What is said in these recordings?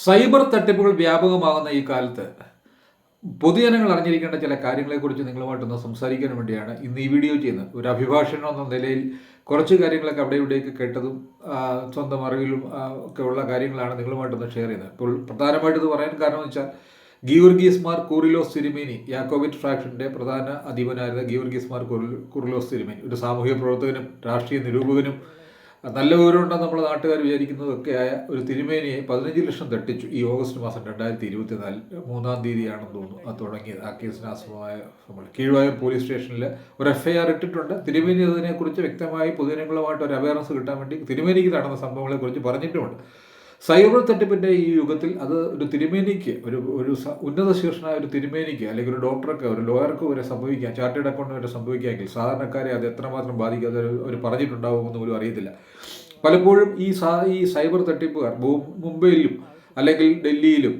Cyber തട്ടിപ്പുകൾ വ്യാപകമാകുന്ന ഈ കാലത്ത് പൊതുജനങ്ങൾ അറിഞ്ഞിരിക്കേണ്ട ചില കാര്യങ്ങളെക്കുറിച്ച് നിങ്ങളുമായിട്ടൊന്ന് സംസാരിക്കാൻ വേണ്ടിയാണ് ഇന്ന് ഈ വീഡിയോ ചെയ്യുന്നത്. ഒരു അഭിഭാഷകൻ എന്ന നിലയിൽ കുറച്ച് കാര്യങ്ങളൊക്കെ അവിടെ ഇവിടെയൊക്കെ കേട്ടതും സ്വന്തം അറിവിലും ഒക്കെ ഉള്ള കാര്യങ്ങളാണ് നിങ്ങളുമായിട്ടൊന്ന് ഷെയർ ചെയ്യുന്നത്. ഇപ്പോൾ പ്രധാനമായിട്ട് ഇത് പറയാൻ കാരണം എന്ന് വെച്ചാൽ ഗീവർഗീസ് മാർ കൂറിലോസ് സിരിമേനി യാക്കോവിറ്റ് ഫ്രാക്ഷന്റെ പ്രധാന അധീപനായിരുന്ന ഗീവർഗീസ് മാർ കുറിലോസ് സിരിമേനി ഒരു സാമൂഹ്യ പ്രവർത്തകനും രാഷ്ട്രീയ നിരൂപകനും നല്ല വിവരമുണ്ടെന്ന് നമ്മുടെ നാട്ടുകാർ വിചാരിക്കുന്നതൊക്കെ ആയ ഒരു തിരുമേനിയെ പതിനഞ്ച് ലക്ഷം തട്ടിച്ചു. ഈ ഓഗസ്റ്റ് മാസം രണ്ടായിരത്തി ഇരുപത്തി നാല് മൂന്നാം തീയതിയാണെന്ന് തോന്നുന്നു. അത് തുടങ്ങിയത്. ആ കേസിന് ആസ്പദമായ നമ്മൾ കീഴ്വായൂർ പോലീസ് സ്റ്റേഷനിൽ ഒരു എഫ്ഐആർ ഇട്ടിട്ടുണ്ട്. തിരുമേനി അതിനെക്കുറിച്ച് വ്യക്തമായി പൊതുജനങ്ങളുമായിട്ട് ഒരു അവയർനെസ് കിട്ടാൻ വേണ്ടി തിരുമേനിക്ക് നടന്ന സംഭവങ്ങളെക്കുറിച്ച് പറഞ്ഞിട്ടുമുണ്ട്. സൈബർ തട്ടിപ്പിന്റെ ഈ യുഗത്തിൽ അത് ഒരു തിരുമേനിക്ക് ഒരു ഒരു ഉന്നത ശീർഷനായ ഒരു തിരുമേനിക്ക് അല്ലെങ്കിൽ ഒരു ഡോക്ടർക്ക് ഒരു ലോയർക്ക് വരെ സംഭവിക്കാം. ചാർട്ടേഡ് അക്കൗണ്ട് വരെ സംഭവിക്കാമെങ്കിൽ സാധാരണക്കാരെ അത് എത്രമാത്രം ബാധിക്കാതെ അവർ പറഞ്ഞിട്ടുണ്ടാവുമെന്ന് പോലും അറിയത്തില്ല. പലപ്പോഴും ഈ ഈ സൈബർ തട്ടിപ്പുകാർ മുംബൈയിലും അല്ലെങ്കിൽ ഡൽഹിയിലും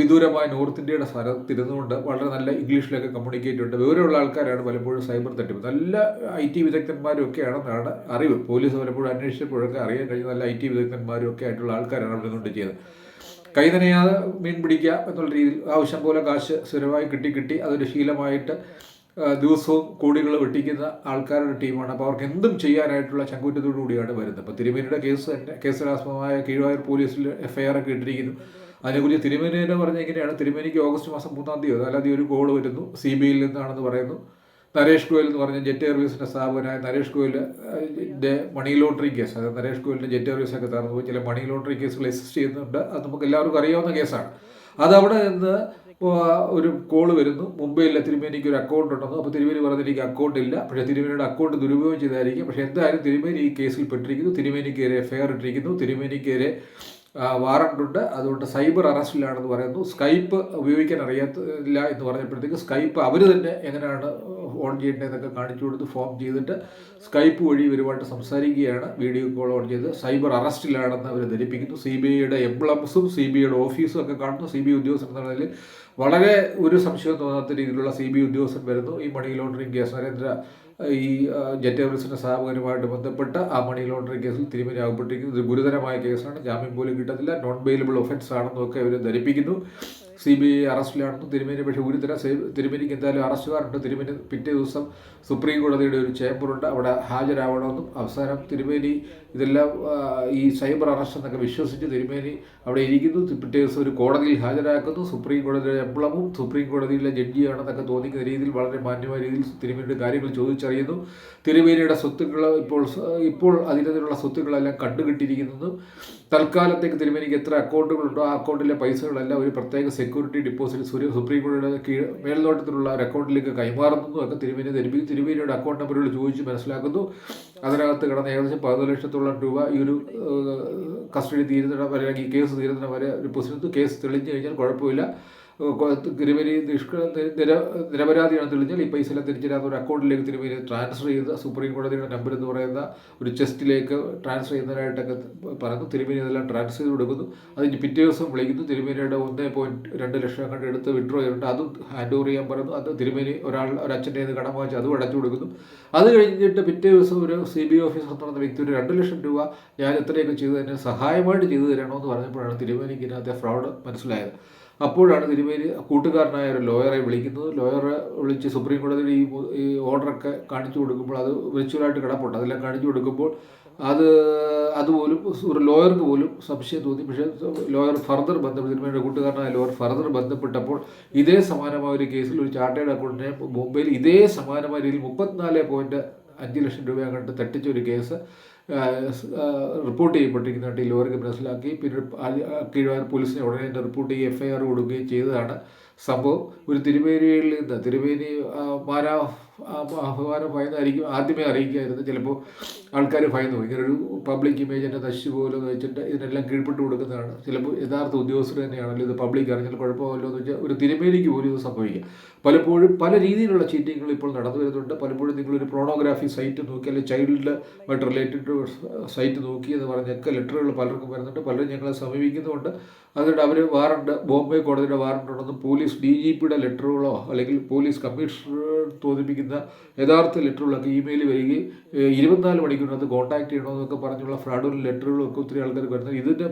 വിദൂരമായ നോർത്ത് ഇന്ത്യയുടെ സ്ഥലത്തിരുന്നുകൊണ്ട് വളരെ നല്ല ഇംഗ്ലീഷിലൊക്കെ കമ്മ്യൂണിക്കേറ്റ് ഉണ്ട്. വിവരമുള്ള ആൾക്കാരാണ് പലപ്പോഴും സൈബർ തട്ടിപ്പ്. നല്ല ഐ ടി വിദഗ്ധന്മാരും ഒക്കെയാണെന്നാണ് അറിവ്. പോലീസ് പലപ്പോഴും അന്വേഷിച്ചപ്പോഴൊക്കെ അറിയാൻ കഴിഞ്ഞ നല്ല ഐ ടി വിദഗ്ധന്മാരും ഒക്കെ ആയിട്ടുള്ള ആൾക്കാരാണ് അവിടെ നിന്നുകൊണ്ട് ചെയ്തത് കൈ മീൻ പിടിക്കുക എന്നുള്ള രീതിയിൽ ആവശ്യം പോലെ കാശ് സ്ഥിരമായി കിട്ടി കിട്ടി അതൊരു ശീലമായിട്ട് ദിവസവും കോടികൾ വെട്ടിക്കുന്ന ആൾക്കാരുടെ ടീമാണ്. അപ്പോൾ അവർക്ക് എന്തും ചെയ്യാനായിട്ടുള്ള ചങ്കൂറ്റത്തോടു കൂടിയാണ് വരുന്നത്. അപ്പോൾ തിരുമേനിയുടെ കേസ് തന്നെ കേസിനാസ്പദമായ കീഴ്വായൂർ പോലീസിൽ എഫ്ഐആർ ഒക്കെ ഇട്ടിരിക്കുന്നു. അതിനെക്കുറിച്ച് തിരുമേനി തന്നെ പറഞ്ഞ എങ്ങനെയാണ്? തിരുമേനിക്ക് ഓഗസ്റ്റ് മാസം മൂന്നാം തീയതി അല്ലാതെ ഒരു കോൾ വരുന്നു. സി ബി ഐയിൽ നിന്നാണെന്ന് പറയുന്നു. നരേഷ് ഗോയൽ എന്ന് പറഞ്ഞ ജെറ്റ് എയർവേസിന്റെ സ്ഥാപകനായ നരേഷ് ഗോയലിന്റെ മണി ലോണ്ടറി കേസ് അതായത് നരേഷ് ഗോയലിന്റെ ജെറ്റ് എയർവേസ് ഒക്കെ തറന്നു പോയി. ചില മണി ലോണ്ടറി കേസുകൾ എക്സിസ്റ്റ് ചെയ്യുന്നുണ്ട്. അത് നമുക്ക് എല്ലാവർക്കും അറിയാവുന്ന കേസാണ്. അതവിടെ നിന്ന് ഒരു കോൾ വരുന്നു. മുംബൈയിലെ തിരുമേനിക്ക് ഒരു അക്കൗണ്ട് ഉണ്ടെന്നു. അപ്പോൾ തിരുമേനി പറഞ്ഞിട്ട് എനിക്ക് അക്കൗണ്ട് ഇല്ല. പക്ഷേ തിരുമേനിയുടെ അക്കൗണ്ട് ദുരുപയോഗം ചെയ്തായിരിക്കും. പക്ഷേ എന്തായാലും തിരുമേനി ഈ കേസിൽ പെട്ടിരിക്കുന്നു. തിരുമേനിക്കെതിരെ എഫ്ഐആർ ഇട്ടിരിക്കുന്നു. തിരുമേനിക്കെതിരെ വാറണ്ട് ഉണ്ട് അതുകൊണ്ട് സൈബർ അറസ്റ്റിലാണെന്ന് പറയുന്നു. സ്കൈപ്പ് ഉപയോഗിക്കാൻ അറിയത്തില്ല എന്ന് പറഞ്ഞപ്പോഴത്തേക്ക് സ്കൈപ്പ് അവർ തന്നെ എങ്ങനെയാണ് ഓൺ ചെയ്യേണ്ടതെന്നൊക്കെ കാണിച്ചു കൊടുത്ത് ഫോം ചെയ്തിട്ട് സ്കൈപ്പ് വഴി ഇവരുമായിട്ട് സംസാരിക്കുകയാണ്. വീഡിയോ കോൾ ഓൺ ചെയ്ത് സൈബർ അറസ്റ്റിലാണെന്ന് അവർ ധരിപ്പിക്കുന്നു. സി ബി ഐയുടെ എംബ്ലംസും സി ബി ഐയുടെ ഓഫീസും ഒക്കെ കാണുന്നു. സി ബി ഐ ഉദ്യോഗസ്ഥൻ എന്ന നിലയിൽ വളരെ ഒരു സംശയം തോന്നാത്ത രീതിയിലുള്ള സി ബി ഐ ഉദ്യോഗസ്ഥൻ വരുന്നു. ഈ മണി ലോണ്ടറിങ് കേസ് നരേന്ദ്ര ഈ ജെറ്റ് എയർവേസിന്റെ സ്ഥാപകനുമായിട്ട് ബന്ധപ്പെട്ട് ആ മണി ലോണ്ടറിങ് കേസിൽ തിരുമേനി ആകപ്പെട്ടിരിക്കുന്നത് ഇത് ഗുരുതരമായ കേസാണ്. ജാമ്യം പോലും കിട്ടത്തില്ല. നോൺ ബെയിലബിൾ ഒഫൻസ് ആണെന്നൊക്കെ അവർ ധരിപ്പിക്കുന്നു. സി ബി ഐ അറസ്റ്റിലാണെന്നും തിരുമേനി പക്ഷേ ഒരു തരം തിരുമേനിക്ക് എന്തായാലും അറസ്റ്റ് വാറണ്ട്. തിരുമേനി പിറ്റേ ദിവസം സുപ്രീം കോടതിയുടെ ഒരു ചേംബറുണ്ട്. അവിടെ ഹാജരാവണമെന്നും അവസാനം തിരുമേനി ഇതെല്ലാം ഈ സൈബർ അറസ്റ്റ് എന്നൊക്കെ വിശ്വസിച്ച് തിരുമേനി അവിടെ ഇരിക്കുന്നു. പിറ്റേ ദിവസം ഒരു കോടതിയിൽ ഹാജരാക്കുന്നു. സുപ്രീം കോടതിയുടെ എംബ്ലമും സുപ്രീം കോടതിയിലെ ജഡ്ജിയാണെന്നൊക്കെ തോന്നിക്കുന്ന രീതിയിൽ വളരെ മാന്യമായ രീതിയിൽ തിരുമേനിയുടെ കാര്യങ്ങൾ ചോദിച്ചറിയുന്നു. തിരുമേനിയുടെ സ്വത്തുക്കൾ ഇപ്പോൾ ഇപ്പോൾ അതിനെതിരുള്ള സ്വത്തുക്കളെല്ലാം കണ്ടുകിട്ടിയിരിക്കുന്നു. തൽക്കാലത്തേക്ക് തിരുമേനിക്ക് എത്ര അക്കൗണ്ടുകളുണ്ടോ ആ അക്കൗണ്ടിലെ പൈസകളെല്ലാം ഒരു പ്രത്യേക സെക്യൂരിറ്റി ഡിപ്പോസിറ്റ് സുപ്രീം സുപ്രീം കോടതിയുടെ കീഴ് മേൽനോട്ടത്തിലുള്ള ഒരു അക്കൗണ്ടിലേക്ക് കൈമാറുന്നതും ഒക്കെ തിരുമേനി തിരുമേനിയുടെ അക്കൗണ്ട് നമ്പറുകൾ ചോദിച്ച് മനസ്സിലാക്കുന്നു. അതിനകത്ത് കിടന്ന ഏകദേശം പതിനാല് ലക്ഷത്തോളം രൂപ ഈ ഒരു കസ്റ്റഡി തീരുന്നിടം വരെ അല്ലെങ്കിൽ കേസ് തീരുന്നിടം വരെ ഒരു പ്രസിഡന്റ് കേസ് തെളിഞ്ഞു കഴിഞ്ഞാൽ കുഴപ്പമില്ല. തിരുമേനി നിഷ്ക നിര നിരപരാധിയാണ് തെളിഞ്ഞാൽ ഈ പൈസ എല്ലാം തിരിച്ചിടാത്ത ഒരു അക്കൗണ്ടിലേക്ക് തിരുവരി ട്രാൻസ്ഫർ ചെയ്ത സുപ്രീം കോടതിയുടെ നമ്പർ എന്ന് പറയുന്ന ഒരു ചെസ്റ്റിലേക്ക് ട്രാൻസ്ഫർ ചെയ്യുന്നതിനായിട്ടൊക്കെ പറഞ്ഞു തിരുമേനി ഇതെല്ലാം ട്രാൻസ്ഫർ ചെയ്ത് കൊടുക്കുന്നു. അതിന് പിറ്റേ ദിവസം വിളിക്കുന്നു. തിരുമേനിയുടെ ഒന്നേ പോയിന്റ് രണ്ട് ലക്ഷം കണ്ട് എടുത്ത് വിഡ്രോ ചെയ്തിട്ട് അത് ഹാൻഡ് ഓവർ ചെയ്യാൻ പറയുന്നു. അത് തിരുമേനി ഒരാൾ ഒരു അച്ഛന്റെ കയ്യിൽ കടം വാങ്ങിച്ച് അതും അടച്ചു കൊടുക്കുന്നു. അത് കഴിഞ്ഞിട്ട് പിറ്റേ ദിവസം ഒരു സി ബി ഓഫീസർ നടന്ന വ്യക്തി ഒരു രണ്ട് ലക്ഷം രൂപ ഞാൻ എത്രയൊക്കെ ചെയ്തു തന്നെ സഹായമായിട്ട് ചെയ്തു തരണമെന്ന് പറഞ്ഞപ്പോഴാണ് തിരുമേനിക്ക് ഇതിനകത്തെ ഫ്രോഡ് മനസ്സിലായത്. അപ്പോഴാണ് തിരുമേനി കൂട്ടുകാരനായ ഒരു ലോയറെ വിളിക്കുന്നത്. ലോയറെ വിളിച്ച് സുപ്രീം കോടതിയുടെ ഈ ഈ ഓർഡറൊക്കെ കാണിച്ചു കൊടുക്കുമ്പോൾ അത് വിർച്വലായിട്ട് കിടപ്പുണ്ട്. അതെല്ലാം കാണിച്ചു കൊടുക്കുമ്പോൾ അത് അതുപോലും ഒരു ലോയർക്ക് പോലും സംശയം തോന്നി. പക്ഷേ ലോയർ ഫർദർ ബന്ധപ്പെട്ട് തിരുമേനിയുടെ കൂട്ടുകാരനായ ലോയർ ഫർദർ ബന്ധപ്പെട്ടപ്പോൾ ഇതേ സമാനമായ ഒരു കേസിൽ ഒരു ചാർട്ടേഡ് അക്കൗണ്ടിനെ മുംബൈയിൽ ഇതേ സമാനമായ രീതിയിൽ മുപ്പത്തിനാല് പോയിന്റ് അഞ്ച് ലക്ഷം രൂപ കണ്ട് തട്ടിച്ച ഒരു കേസ് റിപ്പോർട്ട് ചെയ്യപ്പെട്ടിരിക്കുന്നതായിട്ട് ഈ ലോറിക്ക് മനസ്സിലാക്കി. പിന്നെ കീഴ്വാർ പോലീസിനെ ഉടനെ തന്നെ റിപ്പോർട്ട് ചെയ്യുകയും എഫ് ഐ ആർ കൊടുക്കുകയും ചെയ്തതാണ്. സംഭവം ഒരു തിരുമേനിയിൽ നിന്ന് തിരുമേനി മാരാ മാനാ ആ, ഭയന്നായിരിക്കും ആദ്യമേ അറിയിക്കായിരുന്നു. ചിലപ്പോൾ ആൾക്കാർ ഭയന്നു പോകും ഇങ്ങനൊരു പബ്ലിക് ഇമേജിന്റെ നശിച്ചു പോലും എന്ന് വെച്ചിട്ട് ഇതിനെല്ലാം കീഴ്പ്പെട്ട് കൊടുക്കുന്നതാണ്. ചിലപ്പോൾ യഥാർത്ഥ ഉദ്യോഗസ്ഥർ തന്നെയാണല്ലോ ഇത് പബ്ലിക് അറിഞ്ഞാൽ കുഴപ്പമല്ലോ എന്ന് വെച്ചാൽ ഒരു തിരുമേനിക്ക് പോലും ഇത് സംഭവിക്കാം. പലപ്പോഴും പല രീതിയിലുള്ള ചീറ്റിങ്ങുകൾ ഇപ്പോൾ നടന്നു വരുന്നുണ്ട്. പലപ്പോഴും നിങ്ങളൊരു പ്രോണോഗ്രാഫി സൈറ്റ് നോക്കി അല്ലെങ്കിൽ ചൈൽഡുമായിട്ട് റിലേറ്റഡ് സൈറ്റ് നോക്കി എന്ന് പറഞ്ഞൊക്കെ ലെറ്ററുകൾ പലർക്കും വരുന്നുണ്ട്. പലരും ഞങ്ങളെ സമീപിക്കുന്നുമുണ്ട്. അതുകൊണ്ട് അവർ വാറണ്ട് ബോംബെ കോടതിയുടെ വാറണ്ട് ഉണ്ടെന്നും പോലീസ് ഡി ജി പിയുടെ ലെറ്ററുകളോ അല്ലെങ്കിൽ പോലീസ് കമ്മീഷണർ തോന്നിപ്പിക്കുന്ന യഥാർത്ഥ ലെറ്ററുകളൊക്കെ ഇമെയിൽ വരികയും ഇരുപത്തിനാല് മണിക്കൂറിനകത്ത് കോൺടാക്ട് ചെയ്യണമെന്നൊക്കെ പറഞ്ഞുള്ള ഫ്രാഡുള്ള ലെറ്ററുകളും ഒക്കെ ഒത്തിരി ആൾക്കാർ വരുന്നത്. ഇതിന്റെ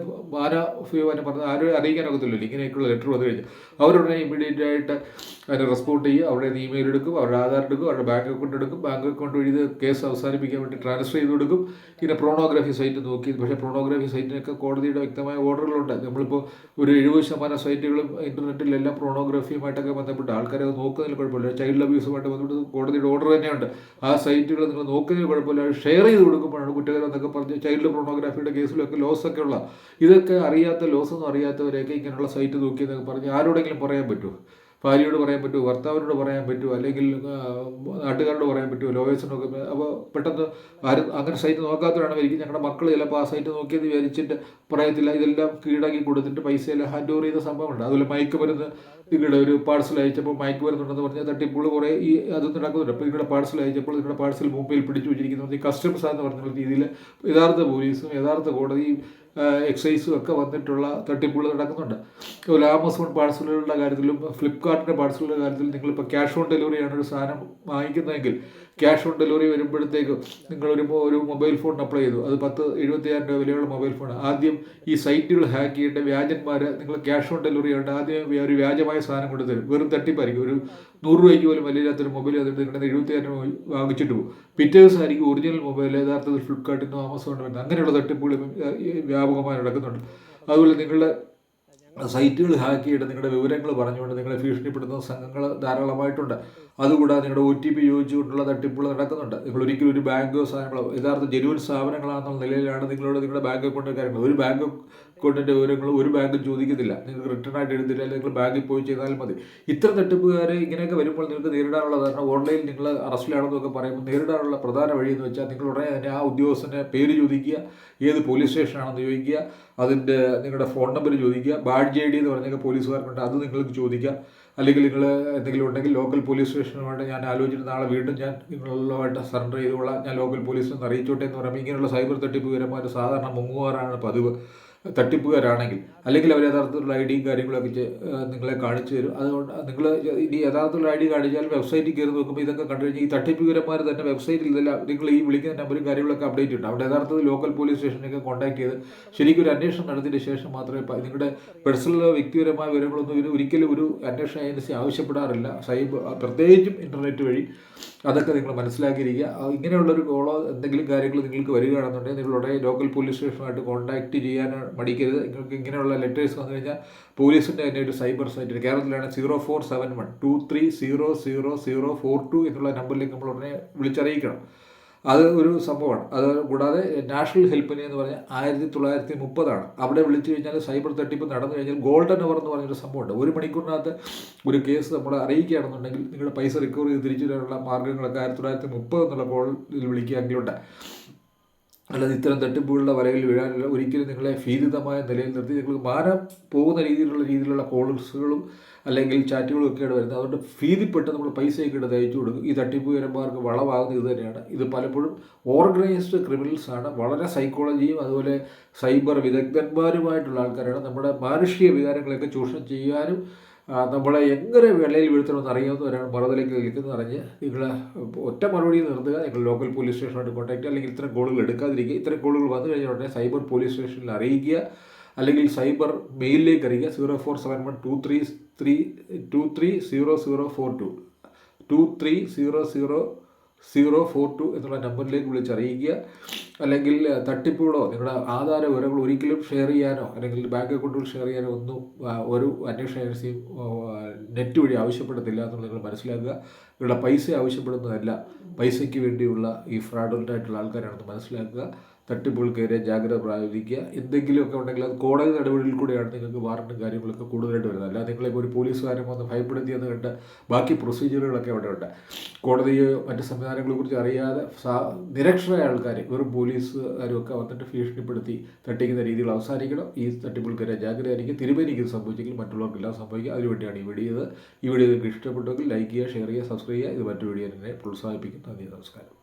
ആരാ ഫിയോനെ പറഞ്ഞാൽ ആരും അറിയിക്കാനൊക്കത്തില്ലല്ലോ ഇങ്ങനെയൊക്കെയുള്ള ലെറ്റർ വന്നു കഴിഞ്ഞാൽ. അവരുടനെ ഇമ്മീഡിയറ്റ് ആയിട്ട് അതിനെ റെസ്പോണ്ട് ചെയ്യുക അവരുടെ ഇമെയിൽ എടുക്കും. അവരുടെ ആധാർ എടുക്കും. അവരുടെ ബാങ്ക് അക്കൗണ്ട് എടുക്കും. ബാങ്ക് അക്കൗണ്ട് വഴി ഇത് കേസ് അവസാനിപ്പിക്കാൻ വേണ്ടി ട്രാൻസ്ഫർ ചെയ്ത് കൊടുക്കും. പിന്നെ പ്രോണോഗ്രാഫി സൈറ്റ് നോക്കി. പക്ഷേ പ്രോണോഗ്രാഫി സൈറ്റിനൊക്കെ കോടതിയുടെ വ്യക്തമായ ഓർഡറുകളുണ്ട് നമ്മളിപ്പോൾ ഒരു എഴുപത് ശതമാനം സൈറ്റുകളും ഇന്റർനെറ്റിലെല്ലാം പ്രോണോഗ്രാഫിയുമായിട്ടൊക്കെ ബന്ധപ്പെട്ട് ആൾക്കാരെ അത് നോക്കുന്നതിൽ കുഴപ്പമില്ല. ചൈൽഡ് അബ്യൂസുമായിട്ട് ബന്ധപ്പെട്ട് കോടതിയുടെ ഓർഡർ തന്നെയുണ്ട്. ആ സൈറ്റുകൾ നിങ്ങൾ നോക്കുന്നത് കുഴപ്പമില്ല. ഷെയർ ചെയ്ത് കൊടുക്കുമ്പോഴാണ് കുറ്റകരം എന്നൊക്കെ പറഞ്ഞ് ചൈൽഡ് പ്രോണോഗ്രാഫിയുടെ കേസിലൊക്കെ ലോസ് ഒക്കെ ഉള്ള ഇതൊക്കെ അറിയാത്ത ലോസ് ഒന്നും അറിയാത്തവരെയൊക്കെ ഇങ്ങനെയുള്ള സൈറ്റ് നോക്കി എന്നൊക്കെ പറഞ്ഞ് ആരോടെങ്കിലും പറയാൻ പറ്റുമോ? ഭാര്യയോട് പറയാൻ പറ്റുമോ? ഭർത്താവിനോട് പറയാൻ പറ്റുമോ? അല്ലെങ്കിൽ നാട്ടുകാരോട് പറയാൻ പറ്റുമോ? ലോയേഴ്സിനൊക്കെ അപ്പോൾ പെട്ടെന്ന് ആരും അങ്ങനെ സൈറ്റ് നോക്കാത്തവരാണ്. എനിക്ക് ഞങ്ങളുടെ മക്കൾ ചിലപ്പോൾ ആ സൈറ്റ് നോക്കിയെന്ന് വിചാരിച്ചിട്ട് പറയത്തില്ല ഇതെല്ലാം കീഴാക്കി കൊടുത്തിട്ട് പൈസയെല്ലാം ഹാൻഡ് ഓവർ ചെയ്ത സംഭവമുണ്ട്. അതുപോലെ മയക്കുമരുന്ന് നിങ്ങളുടെ ഒരു പാഴ്സൽ അയച്ചപ്പോൾ മയക്കുമരുന്നുണ്ടെന്ന് പറഞ്ഞാൽ തട്ടിപ്പോൾ കുറേ ഈ അത് നടക്കുന്നുണ്ട്. അപ്പോൾ നിങ്ങളുടെ പാഴ്സൽ അയച്ചപ്പോൾ നിങ്ങളുടെ പാഴ്സൽ മുമ്പിൽ പിടിച്ചു വെച്ചിരിക്കുന്നത് ഈ കസ്റ്റംസ് എന്ന് പറഞ്ഞ രീതിയിൽ യഥാർത്ഥ പോലീസും യഥാർത്ഥ കോടതിയും എക്സൈസും ഒക്കെ വന്നിട്ടുള്ള തട്ടിപ്പുകൾ നടക്കുന്നുണ്ട്. അതുപോലെ ആമസോൺ പാഴ്സലുകളുടെ കാര്യത്തിലും ഫ്ലിപ്കാർട്ടിന്റെ പാഴ്സലുകളുടെ കാര്യത്തിലും നിങ്ങളിപ്പോൾ ക്യാഷ് ഓൺ ഡെലിവറിയാണ് ഒരു സാധനം വാങ്ങിക്കുന്നതെങ്കിൽ ക്യാഷ് ഓൺ ഡെലിവറി വരുമ്പോഴത്തേക്കും നിങ്ങളൊരു ഒരു മൊബൈൽ ഫോൺ അപ്ലൈ ചെയ്തു. അത് പത്ത് എഴുപത്തിയായിരം രൂപ വിലയുള്ള മൊബൈൽ ഫോൺ ആദ്യം ഈ സൈറ്റുകൾ ഹാക്ക് ചെയ്യേണ്ട വ്യാജന്മാർ നിങ്ങൾ ക്യാഷ് ഓൺ ഡെലിവറി ആയിട്ട് ആദ്യം ഒരു വ്യാജമായ സാധനം കൊണ്ട് തരും. വെറും തട്ടിപ്പായിരിക്കും. ഒരു നൂറ് രൂപയ്ക്ക് പോലും വലിയില്ലാത്തൊരു മൊബൈൽ അതിട്ട് നിങ്ങളുടെ എഴുപത്തിയായിരം രൂപ വാങ്ങിച്ചിട്ട് പോകും. പിറ്റേ ദിവസമായിരിക്കും ഒറിജിനൽ മൊബൈൽ യഥാർത്ഥത്തിൽ ഫ്ലിപ്കാർട്ടിൽ നിന്നും ആമസോണിൽ വരുന്നത് അങ്ങനെയുള്ള തട്ടിപ്പുകൾ വ്യാപകമായി നടക്കുന്നുണ്ട്. അതുപോലെ നിങ്ങളുടെ സൈറ്റുകൾ ഹാക്ക് ചെയ്ത് നിങ്ങളുടെ വിവരങ്ങൾ പറഞ്ഞുകൊണ്ട് നിങ്ങളെ ഭീഷണിപ്പെടുത്തുന്ന സംഘങ്ങൾ ധാരാളമായിട്ടുണ്ട്. അതുകൂടാതെ നിങ്ങളുടെ ഒ ടി പി ചോദിച്ചുകൊണ്ടുള്ള തട്ടിപ്പുകൾ നടക്കുന്നുണ്ട്. നിങ്ങൾ ഒരിക്കലും ഒരു ബാങ്കോ സാധനങ്ങളോ യഥാർത്ഥ ജനുവൻ സ്ഥാപനങ്ങളാണെന്നുള്ള നിലയിലാണ് നിങ്ങളോട് നിങ്ങളുടെ ബാങ്ക് അക്കൗണ്ട് കാര്യങ്ങൾ. ഒരു ബാങ്ക് അക്കൗണ്ടിന്റെ വിവരങ്ങൾ ഒരു ബാങ്ക് ചോദിക്കത്തില്ല. നിങ്ങൾക്ക് റിട്ടേൺ ആയിട്ട് അല്ലെങ്കിൽ നിങ്ങൾ ബാങ്കിൽ പോയി ചെയ്താൽ മതി. ഇത്തരം തട്ടിപ്പുകാരെ ഇങ്ങനെയൊക്കെ വരുമ്പോൾ നിങ്ങൾക്ക് നേരിടാനുള്ള കാരണം ഓൺലൈനിൽ നിങ്ങൾ അറസ്റ്റിലാണെന്നൊക്കെ പറയുമ്പോൾ നേരിടാനുള്ള പ്രധാന വഴി എന്ന് വെച്ചാൽ നിങ്ങൾ ഉടനെ തന്നെ ആ ഉദ്യോഗസ്ഥന്റെ പേര് ചോദിക്കുക ഏത് പോലീസ് സ്റ്റേഷനാണെന്ന് ചോദിക്കുക അതിന്റെ നിങ്ങളുടെ ഫോൺ നമ്പർ ചോദിക്കുക ബാഡ്ജ് ഐ ഡി എന്ന് പറഞ്ഞൊക്കെ പോലീസുകാർക്കുണ്ട്. അത് നിങ്ങൾക്ക് ചോദിക്കുക. അല്ലെങ്കിൽ നിങ്ങൾ എന്തെങ്കിലും ഉണ്ടെങ്കിൽ ലോക്കൽ പോലീസ് സ്റ്റേഷനുമായിട്ട് ഞാൻ ആലോചിച്ചിട്ട് നാളെ വീണ്ടും ഞാൻ നിങ്ങളുമായിട്ട് സറണ്ടർ ചെയ്തുകൊള്ളാം. ഞാൻ ലോക്കൽ പോലീസിൽ നിന്ന് അറിയിച്ചോട്ടെ എന്ന് പറയുമ്പോൾ ഇങ്ങനെയുള്ള സൈബർ തട്ടിപ്പ് തട്ടിപ്പുകാരന്മാർ സാധാരണ മുങ്ങുവാറാണ് പതിവ്. തട്ടിപ്പുകാരാണെങ്കിൽ അല്ലെങ്കിൽ അവർ യഥാർത്ഥത്തിലുള്ള ഐ ഡിയും കാര്യങ്ങളൊക്കെ നിങ്ങളെ കാണിച്ചു തരും. അതുകൊണ്ട് നിങ്ങൾ ഇനി യഥാർത്ഥത്തിലുള്ള ഐ ഡി കാണിച്ചാൽ വെബ്സൈറ്റിൽ കയറി നോക്കുമ്പോൾ ഇതൊക്കെ കണ്ടു കഴിഞ്ഞാൽ ഈ തട്ടിപ്പുകാരന്മാർ തന്നെ വെബ്സൈറ്റിൽ ഇതെല്ലാം നിങ്ങൾ ഈ വിളിക്കുന്ന നമ്പറും കാര്യങ്ങളൊക്കെ അപ്ഡേറ്റ് ഉണ്ട്. അവിടെ യഥാർത്ഥത്തിൽ ലോക്കൽ പോലീസ് സ്റ്റേഷനൊക്കെ കോൺടാക്ട് ചെയ്ത് ശരിക്കും ഒരു അന്വേഷണം നടത്തിയതിന് ശേഷം മാത്രമേ നിങ്ങളുടെ പേഴ്സണൽ വ്യക്തിപരമായ വിവരങ്ങളൊന്നും ഇവർ ഒരിക്കലും ഒരു അന്വേഷണ ഏജൻസി ആവശ്യപ്പെടാറില്ല. സൈബർ പ്രത്യേകിച്ചും ഇന്റർനെറ്റ് വഴി അതൊക്കെ നിങ്ങൾ മനസ്സിലാക്കിയിരിക്കുക. ഇങ്ങനെയുള്ളൊരു കോളോ എന്തെങ്കിലും കാര്യങ്ങൾ നിങ്ങൾക്ക് വരികയാണെന്നുണ്ടെങ്കിൽ നിങ്ങളുടെ ലോക്കൽ പോലീസ് സ്റ്റേഷനുമായിട്ട് കോൺടാക്ട് ചെയ്യാൻ മടിക്കരുത്. നിങ്ങൾക്ക് ഇങ്ങനെയുള്ള ലെറ്റേഴ്സ് വന്നു കഴിഞ്ഞാൽ പോലീസിന്റെ തന്നെ ഒരു സൈബർ സൈറ്റ് കേരളത്തിലാണ് zero four seven one two three zero zero zero four two എന്നുള്ള നമ്പറിലേക്ക് നമ്മൾ ഉടനെ വിളിച്ചറിയിക്കണം. അത് ഒരു സംഭവമാണ്. അത് കൂടാതെ നാഷണൽ ഹെൽപ്പ് ലൈൻ എന്ന് പറഞ്ഞാൽ ആയിരത്തി തൊള്ളായിരത്തി മുപ്പതാണ് അവിടെ വിളിച്ചു കഴിഞ്ഞാൽ സൈബർ തട്ടിപ്പ് നടന്നു കഴിഞ്ഞാൽ ഗോൾഡൻ അവർ എന്ന് പറഞ്ഞൊരു സംഭവമുണ്ട്. ഒരു മണിക്കൂറിനകത്ത് ഒരു കേസ് നമ്മളെ അറിയിക്കുകയാണെന്നുണ്ടെങ്കിൽ നിങ്ങളുടെ പൈസ റിക്കവർ ചെയ്ത് തിരിച്ചു തരാനുള്ള മാർഗങ്ങളൊക്കെ ആയിരത്തി തൊള്ളായിരത്തി മുപ്പത് എന്നുള്ള കോളിൽ വിളിക്കുകയെങ്കിലുണ്ട് അല്ലാതെ ഇത്തരം തട്ടിപ്പുകളുടെ വലയിൽ വീഴാനില്ല ഒരിക്കലും നിങ്ങളെ ഭീതിതമായ നിലയിൽ നിർത്തി. നിങ്ങൾ മാറാൻ പോകുന്ന രീതിയിലുള്ള രീതിയിലുള്ള കോൾസുകളും അല്ലെങ്കിൽ ചാറ്റുകളും ഒക്കെയാണ് വരുന്നത്. അതുകൊണ്ട് ഭീതിപ്പെട്ട് നമ്മൾ പൈസയൊക്കെ ഇട്ട് തയ്ച്ചു കൊടുക്കും. ഈ തട്ടിപ്പുകാരന്മാർക്ക് വളമാകുന്നത് ഇത് തന്നെയാണ്. ഇത് പലപ്പോഴും ഓർഗനൈസ്ഡ് ക്രിമിനൽസ് ആണ്. വളരെ സൈക്കോളജിയും അതുപോലെ സൈബർ വിദഗ്ധന്മാരുമായിട്ടുള്ള ആൾക്കാരാണ്. നമ്മുടെ മാനുഷിക വികാരങ്ങളെയൊക്കെ ചൂഷണം ചെയ്യാനും നമ്മളെ എങ്ങനെ വെള്ളയിൽ വീഴ്ത്തണമെന്ന് അറിയാവുന്നവരാണ് മറുതലേക്ക് നിൽക്കുന്നത് അറിഞ്ഞ് നിങ്ങൾ ഒറ്റ മറുപടി നിർത്തുക. നിങ്ങൾ ലോക്കൽ പോലീസ് സ്റ്റേഷനായിട്ട് കോൺടാക്ട് അല്ലെങ്കിൽ ഇത്തരം കോളുകൾ എടുക്കാതിരിക്കുക. ഇത്തരം കോളുകൾ വന്നു കഴിഞ്ഞാൽ ഉടനെ സൈബർ പോലീസ് സ്റ്റേഷനിൽ അറിയിക്കുക. അല്ലെങ്കിൽ സൈബർ മെയിലിലേക്ക് അറിയിക്കുക. Zero four seven one two three three two three zero zero four two two three zero zero zero four two എന്നുള്ള നമ്പറിലേക്ക് വിളിച്ചറിയിക്കുക. അല്ലെങ്കിൽ തട്ടിപ്പുകളോ നിങ്ങളുടെ ആധാര വിവരങ്ങൾ ഒരിക്കലും ഷെയർ ചെയ്യാനോ അല്ലെങ്കിൽ ബാങ്ക് അക്കൗണ്ടുകൾ ഷെയർ ചെയ്യാനോ ഒന്നും ഒരു അന്വേഷണ ഏജൻസിയും നെറ്റ് വഴി ആവശ്യപ്പെടത്തില്ല എന്നുള്ളത് നിങ്ങൾ മനസ്സിലാക്കുക. നിങ്ങളുടെ പൈസ ആവശ്യപ്പെടുന്നതല്ല. പൈസയ്ക്ക് വേണ്ടിയുള്ള ഈ ഫ്രോഡുകളായിട്ടുള്ള ആൾക്കാരാണെന്ന് മനസ്സിലാക്കുക. തട്ടിപ്പുകൾക്കെതിരെ ജാഗ്രത പ്രാപിക്കുക എന്തെങ്കിലുമൊക്കെ ഉണ്ടെങ്കിൽ അത് കോടതി നടപടിയിൽ കൂടെയാണ് നിങ്ങൾക്ക് വാറണ്ടും കാര്യങ്ങളൊക്കെ കൂടുതലായിട്ട് വരുന്നത്. അല്ലാതെ നിങ്ങളിപ്പോൾ ഒരു പോലീസുകാരൻ വന്ന് ഭയപ്പെടുത്തിയെന്ന് കണ്ട് ബാക്കി പ്രൊസീജിയറുകളൊക്കെ അവിടെ ഉണ്ട്. കോടതിയോ മറ്റ് സംവിധാനങ്ങളെ കുറിച്ച് അറിയാതെ നിരക്ഷരായ ആൾക്കാർ വെറും പോലീസുകാരും ഒക്കെ വന്നിട്ട് ഭീഷണിപ്പെടുത്തി തട്ടിക്കുന്ന രീതികൾ അവസാനിക്കണം. ഈ തട്ടിപ്പുകൾ തട്ടിപ്പുകൾക്കെതിരെ ജാഗ്രത ആയിരിക്കും. തിരുമേനിക്ക് സംഭവിച്ചെങ്കിൽ മറ്റുള്ളവർക്കെല്ലാം സംഭവിക്കുക അതിനുവേണ്ടിയാണ് ഈ വീഡിയോ ഈ വീഡിയോ നിങ്ങൾക്ക് ഇഷ്ടപ്പെട്ടെങ്കിൽ ലൈക്ക് ചെയ്യുക ഷെയർ ചെയ്യുക സബ്സ്ക്രൈബ് ചെയ്യുക. ഇത് മറ്റു വീഡിയോ തന്നെ പ്രോത്സാഹിപ്പിക്കും നന്ദി നമസ്കാരം.